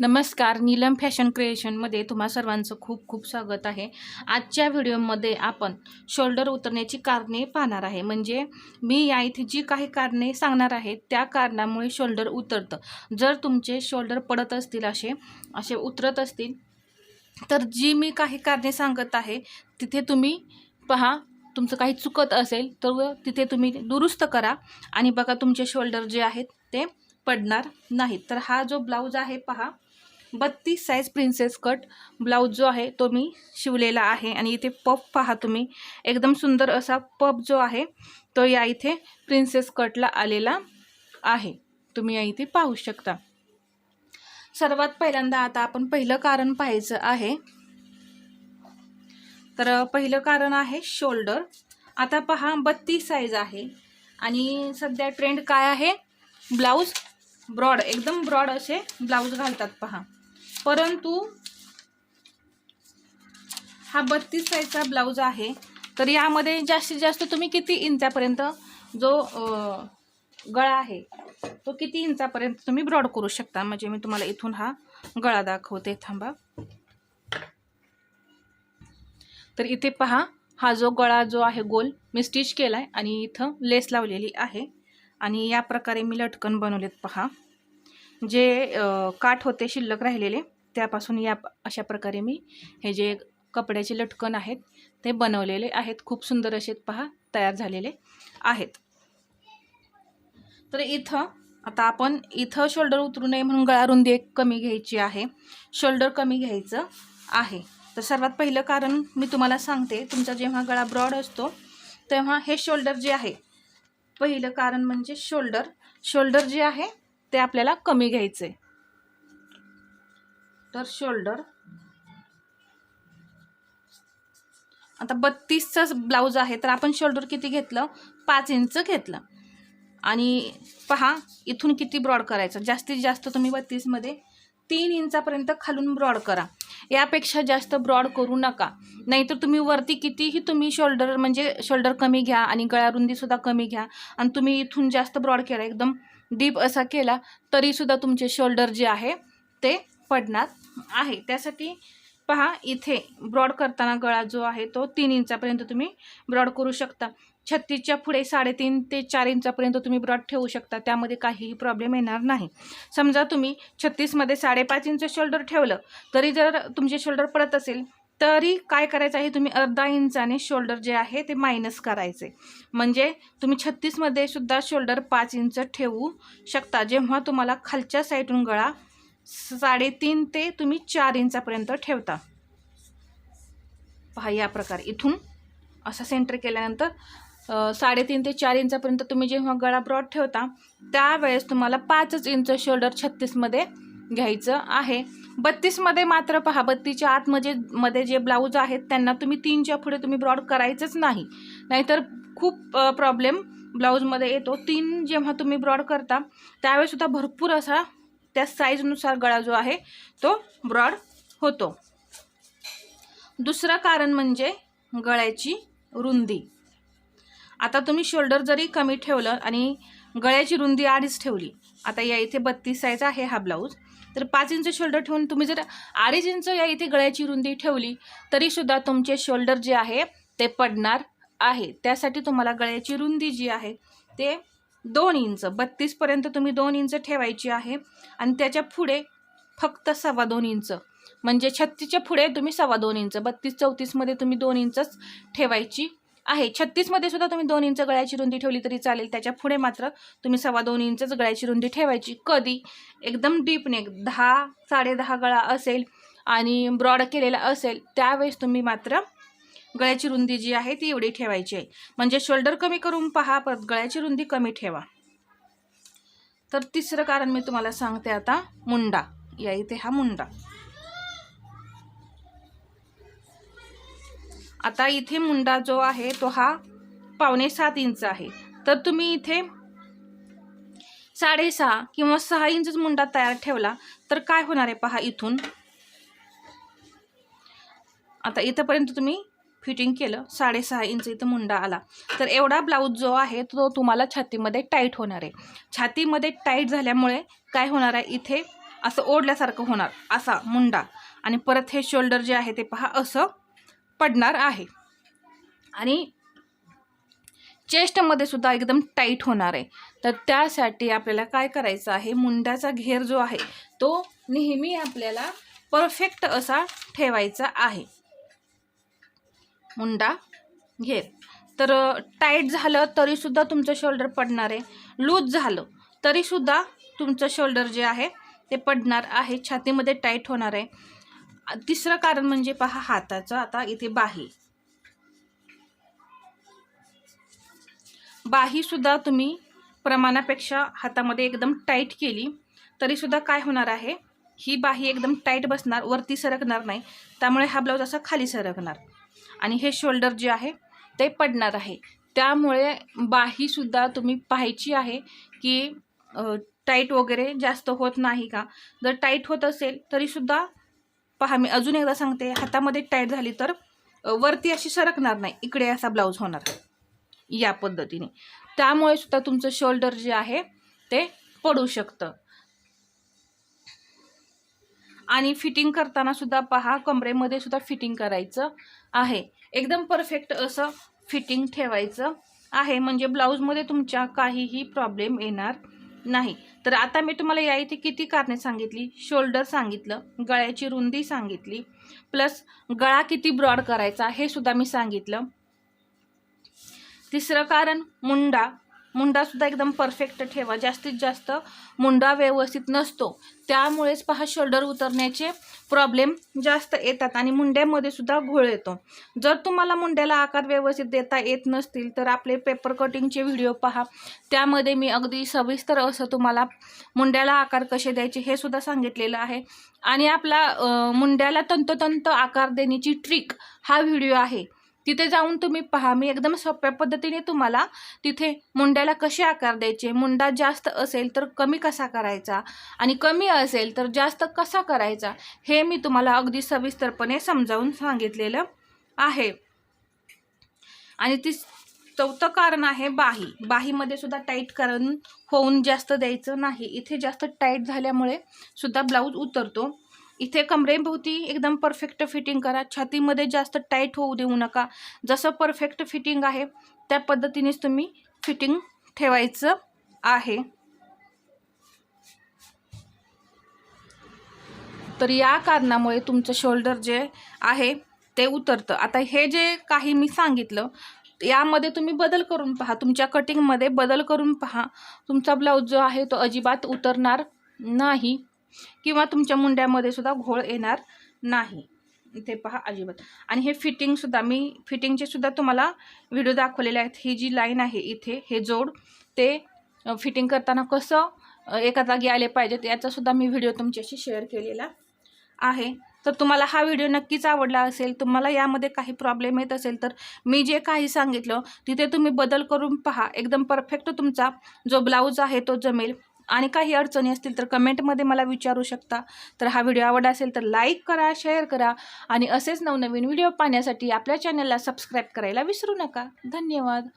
नमस्कार नीलम फॅशन क्रिएशनमध्ये तुम्हा सर्वांचं खूप खूप स्वागत आहे. आजच्या व्हिडिओमध्ये आपण शोल्डर उतरण्याची कारणे पाहणार आहे. म्हणजे मी या इथे जी काही कारणे सांगणार आहे त्या कारणामुळे शोल्डर उतरतं. जर तुमचे शोल्डर पडत असतील असे असे उतरत असतील तर जी मी काही कारणे सांगत आहे तिथे तुम्ही पहा तुमचं काही चुकत असेल तर तिथे तुम्ही दुरुस्त करा. आणि बघा तुमचे शोल्डर जे आहेत ते पडणार नाहीत. तर हा जो ब्लाऊज आहे पहा बत्तीस साईज प्रिन्सेस कट ब्लाऊज जो आहे तो मी शिवलेला आहे. आणि इथे पप पहा तुम्ही. एकदम सुंदर असा पप जो आहे तो या इथे प्रिन्सेस कटला आलेला आहे. तुम्ही या इथे पाहू शकता. सर्वात पहिल्यांदा आता आपण पहिलं कारण पाहायचं आहे. तर पहिलं कारण आहे शोल्डर आता पहा बत्तीस साईज आहे. आणि सध्या ट्रेंड काय आहे? ब्लाऊज ब्रॉड एकदम ब्रॉड असे ब्लाऊज घालतात पहा. परंतु हा बत्तीस साईजचा ब्लाऊज आहे. तर यामध्ये जास्तीत जास्त तुम्ही किती इंचापर्यंत जो गळा आहे तो किती इंचापर्यंत तुम्ही ब्रॉड करू शकता? म्हणजे मी तुम्हाला इथून हा गळा दाखवते. थांबा. तर इथे पहा हा जो गळा जो आहे गोल मी स्टिच केला आहे आणि इथं लेस लावलेली आहे. आणि या प्रकारे मी लटकन बनवलेत. पहा. जे काठ होते शिल्लक राहिलेले त्यापासून या अशा प्रकारे मी हे जे कपड्याचे लटकन आहेत ते बनवलेले आहेत. खूप सुंदर असे पहा तयार झालेले आहेत. तर इथं आता आपण इथं शोल्डर उतरू नये म्हणून गळा रुंदी एक कमी घ्यायची आहे. शोल्डर कमी घ्यायचं आहे. तर सर्वात पहिलं कारण मी तुम्हाला सांगते तुमचा जेव्हा गळा ब्रॉड असतो तेव्हा हे शोल्डर जे आहे पहिलं कारण म्हणजे शोल्डर. शोल्डर जे आहे ते आपल्याला कमी घ्यायचं. आहे तर शोल्डर आता बत्तीसचं ब्लाऊज आहे तर आपण शोल्डर किती घेतलं? पाच इंच घेतलं. आणि पहा इथून किती ब्रॉड करायचं? जास्तीत जास्त तुम्ही बत्तीसमध्ये तीन इंचापर्यंत खालून ब्रॉड करा. यापेक्षा जास्त ब्रॉड करू नका. नाहीतर तुम्ही वरती कितीही तुम्ही शोल्डर म्हणजे शोल्डर कमी घ्या आणि गळा रुंदीसुद्धा कमी घ्या आणि तुम्ही इथून जास्त ब्रॉड केला एकदम डीप असा केला तरीसुद्धा तुमचे शोल्डर जे आहे ते पडणार आहे. त्यासाठी पहा इथे ब्रॉड करताना गळा जो आहे तो तीन इंचापर्यंत तुम्ही ब्रॉड करू शकता. छत्तीसच्या पुढे साडेतीन ते चार इंचापर्यंत तुम्ही ब्रॉड ठेवू शकता. त्यामध्ये काहीही प्रॉब्लेम येणार नाही. समजा तुम्ही छत्तीसमध्ये साडेपाच इंच शोल्डर ठेवलं तरी जर तुमचे शोल्डर पडत असेल तरी काय करायचं आहे तुम्ही अर्धा इंचाने शोल्डर जे आहे ते मायनस करायचे. म्हणजे तुम्ही छत्तीसमध्ये सुद्धा शोल्डर पाच इंच ठेवू शकता. जेव्हा तुम्हाला खालच्या साईडून गळा साडेतीन ते तुम्ही चार इंचापर्यंत ठेवता. पहा या प्रकारे. इथून असा सेंटर केल्यानंतर साडेतीन ते चार इंचापर्यंत तुम्ही जेव्हा गळा ब्रॉड ठेवता त्यावेळेस तुम्हाला पाचच इंच शोल्डर छत्तीसमध्ये घ्यायचं आहे. बत्तीसमध्ये मात्र पहा बत्तीसच्या आतमध्ये मध्ये जे ब्लाऊज आहेत त्यांना तुम्ही तीनच्या पुढे तुम्ही ब्रॉड करायचंच नाही. नाहीतर खूप प्रॉब्लेम ब्लाऊजमध्ये येतो. तीन जेव्हा तुम्ही ब्रॉड करता त्यावेळेससुद्धा भरपूर असा त्या साईजनुसार गळा जो आहे तो ब्रॉड होतो. दुसरं कारण म्हणजे गळ्याची रुंदी. आता तुम्ही शोल्डर जरी कमी ठेवलं आणि गळ्याची रुंदी आडीच ठेवली आता या इथे बत्तीस साईज आहे हा ब्लाऊज तर पाच इंच शोल्डर ठेवून तुम्ही जर अडीच इंच या इथे गळ्याची रुंदी ठेवली तरीसुद्धा तुमचे शोल्डर जे आहे ते पडणार आहे. त्यासाठी तुम्हाला गळ्याची रुंदी जी आहे ते दोन इंच बत्तीसपर्यंत तुम्ही दोन इंच ठेवायची आहे. आणि त्याच्या पुढे फक्त सव्वा दोन इंच म्हणजे छत्तीसच्या पुढे तुम्ही सव्वा दोन इंच बत्तीस चौतीसमध्ये तुम्ही दोन इंचच ठेवायची आहे. छत्तीसमध्ये सुद्धा तुम्ही दोन इंच गळ्याची रुंदी ठेवली तरी चालेल. त्याच्या पुढे मात्र तुम्ही सव्वा दोन इंचच गळ्याची रुंदी ठेवायची. कधी? एकदम डीप नेक दहा साडे दहा गळा असेल आणि ब्रॉड केलेला असेल त्यावेळेस तुम्ही मात्र गळ्याची रुंदी जी आहे ती एवढी ठेवायची आहे. म्हणजे शोल्डर कमी करून पहा परत गळ्याची रुंदी कमी ठेवा. तर तिसरं कारण मी तुम्हाला सांगते आता मुंडा. या इथे हा मुंडा. आता इथे मुंडा जो आहे तो हा पावणे सात इंच आहे. तर तुम्ही इथे साडेसहा किंवा सहा इंचच मुंडा तयार ठेवला तर काय होणार आहे पहा इथून? आता इथंपर्यंत तुम्ही फिटिंग केलं साडेसहा इंच इथं मुंडा आला. तर एवढा ब्लाऊज जो आहे तो तुम्हाला छातीमध्ये टाईट होणार आहे. छातीमध्ये टाईट झाल्यामुळे काय होणार आहे इथे असं ओढल्यासारखं होणार असा मुंडा. आणि परत हे शोल्डर जे आहे ते पहा असं पडणार आहे. आणि चेस्टमध्ये सुद्धा एकदम टाईट होणार आहे. तर त्यासाठी आपल्याला काय करायचं आहे? मुंड्याचा घेर जो आहे तो नेहमी आपल्याला परफेक्ट असा ठेवायचा आहे. मुंडा घेर. तर टाईट झालं तरीसुद्धा तुमचं शोल्डर पडणार आहे. लूज झालं तरीसुद्धा तुमचं शोल्डर जे आहे ते पडणार आहे. छातीमध्ये टाईट होणार आहे. तिसरं कारण म्हणजे पहा हाताचं आता इथे बाही. बाही सुद्धा तुम्ही प्रमाणापेक्षा हातामध्ये एकदम टाईट केली तरीसुद्धा काय होणार आहे? ही बाही एकदम टाईट बसणार वरती सरकणार नाही त्यामुळे हा ब्लाऊज असा खाली सरकणार. आणि हे शोल्डर जे आहे ते पडणार आहे. त्यामुळे बाहीसुद्धा तुम्ही पाहायची आहे की टाईट वगैरे जास्त होत नाही का? जर टाईट होत असेल तरीसुद्धा पहा मी अजून एकदा सांगते हातामध्ये टाईट झाली तर वरती अशी सरकणार नाही. इकडे असा ब्लाऊज होणार या पद्धतीने. त्यामुळे सुद्धा तुमचं शोल्डर जे आहे ते पडू शकतं. आणि फिटिंग करताना सुद्धा पहा कमरेमध्ये सुद्धा फिटिंग करायचं आहे. एकदम परफेक्ट असं फिटिंग ठेवायचं आहे. म्हणजे ब्लाऊजमध्ये तुमच्या काहीही प्रॉब्लेम येणार नाही. तर आता मी तुम्हाला या इथे किती कारणे सांगितली? शोल्डर सांगितलं गळ्याची रुंदी सांगितली प्लस गळा किती ब्रॉड करायचा हे सुद्धा मी सांगितलं. तिसरं कारण मुंडा. मुंडासुद्धा एकदम परफेक्ट ठेवा. जास्तीत जास्त मुंडा व्यवस्थित नसतो. त्यामुळेच पहा शोल्डर उतरण्याचे प्रॉब्लेम जास्त येतात आणि मुंड्यामध्ये सुद्धा घोळ येतो. जर तुम्हाला मुंड्याला आकार व्यवस्थित देता येत नसतील तर आपले पेपर कटिंगचे व्हिडिओ पहा. त्यामध्ये मी अगदी सविस्तर असं तुम्हाला मुंड्याला आकार कसे द्यायचे हे सुद्धा सांगितलेलं आहे. आणि आपला मुंड्याला तंतोतंत आकार देण्याची ट्रिक हा व्हिडिओ आहे. तिथे जाऊन तुम्ही पहा. मी एकदम सोप्या पद्धतीने तुम्हाला तिथे मुंड्याला कसे आकार द्यायचे मुंडा जास्त असेल तर कमी कसा करायचा आणि कमी असेल तर जास्त कसा करायचा हे मी तुम्हाला अगदी सविस्तरपणे समजावून सांगितलेलं आहे. आणि ती चौथं कारण आहे बाही. बाहीमध्ये सुद्धा टाईट कारण होऊन जास्त द्यायचं नाही. इथे जास्त टाईट झाल्यामुळे सुद्धा ब्लाऊज उतरतो. इथे कमरेभोवती एकदम परफेक्ट फिटिंग करा. छातीमध्ये जास्त टाईट होऊ देऊ नका. जसं परफेक्ट फिटिंग आहे त्या पद्धतीनेच तुम्ही फिटिंग ठेवायचं आहे. तर या कारणामुळे तुमचं शोल्डर जे आहे ते उतरतं. आता हे जे काही मी सांगितलं यामध्ये तुम्ही बदल करून पहा. तुमच्या कटिंगमध्ये बदल करून पहा. तुमचा ब्लाऊज जो आहे तो अजिबात उतरणार नाही. किंवा तुमच्या मुंड्यामध्ये सुद्धा घोळ येणार नाही. ते पहा अजिबात. आणि हे फिटिंगसुद्धा मी फिटिंगचे सुद्धा तुम्हाला व्हिडिओ दाखवलेले आहेत. ही जी लाईन आहे इथे हे जोड ते फिटिंग करताना कसं एका जागी आले पाहिजेत याचासुद्धा मी व्हिडिओ तुमच्याशी शेअर केलेला आहे. तर तुम्हाला हा व्हिडिओ नक्कीच आवडला असेल तुम्हाला यामध्ये काही प्रॉब्लेम येत असेल तर मी जे काही सांगितलं तिथे तुम्ही बदल करून पहा. एकदम परफेक्ट तुमचा जो ब्लाऊज आहे तो जमेल. आणि काही अडचणी असतील तर कमेंटमध्ये मला विचारू शकता. तर हा व्हिडिओ आवडला असेल तर लाईक करा शेअर करा आणि असेच नवनवीन व्हिडिओ पाहण्यासाठी आपल्या चॅनलला सबस्क्राईब करायला विसरू नका. धन्यवाद.